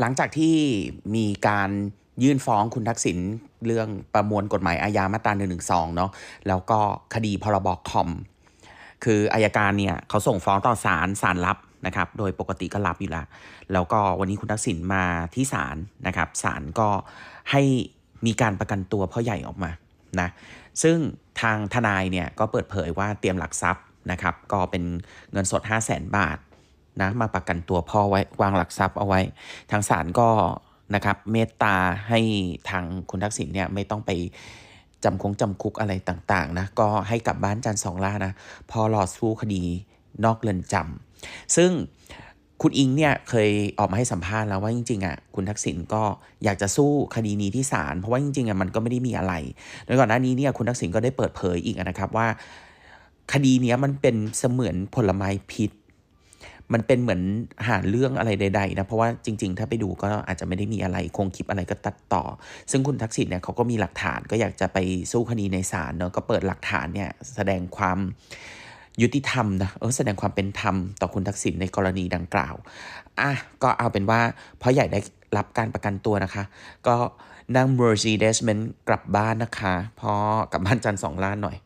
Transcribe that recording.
หลังจากที่มีการยื่นฟ้องคุณทักษิณเรื่องประมวลกฎหมายอาญามาตรา1นึเนาะแล้วก็คดีพรบคอม คืออายการเนี่ยเขาส่งฟ้องต่อศาลศาลรับนะครับ โดยปกติก็รับอยู่ล้วแล้วก็วันนี้คุณทักษิณมาที่ศาลนะครับศาลก็ให้มีการประกันตัวพ่อใหญ่ออกมานะซึ่งทางทนายเนี่ยก็เปิดเผยว่าเตรียมหลักทรัพย์นะครับ ก็เป็นเงินสด 5 0 0แสนบาท นะมาประกันตัวพ่อไว้วางหลักทรัพย์เอาไว้ ทางศาลก็นะครับเมตตาให้ทางคุณทักษิณเนี่ยไม่ต้องไปจำคงจำคุกอะไรต่างๆนะก็ให้กลับบ้านจันทร์สองล่านะพอรอสู้คดีนอกเรือนจำซึ่งคุณอิงเนี่ยเคยออกมาให้สัมภาษณ์แล้วว่าจริงๆอะคุณทักษิณก็อยากจะสู้คดีนี้ที่ศาลเพราะว่าจริงๆอะมันก็ไม่ได้มีอะไรโดยก่อนหน้านี้เนี่ยคุณทักษิณก็ได้เปิดเผยอีกนะครับว่า คดีนี้มันเป็นเสมือนผลไม้พิษ มันเป็นเหมือนหาเรื่องอะไรใดๆนะ เพราะว่าจริงๆ ถ้าไปดูก็อาจจะไม่ได้มีอะไรคงคลิปอะไรก็ตัดต่อ ซึ่งคุณทักษิณเนี่ยเขาก็มีหลักฐานก็อยากจะไปสู้คดีในศาลเนาะก็เปิดหลักฐานเนี่ยแสดงความยุติธรรมนะเออแสดงความเป็นธรรมต่อคุณทักษิณในกรณีดังกล่าวอะก็เอาเป็นว่าพ่อใหญ่ได้รับการประกันตัวนะคะ ก็นั่ง Mercedes Benz กลับบ้านนะคะ เพราะกลับบ้านจันทร์สองล้านหน่อย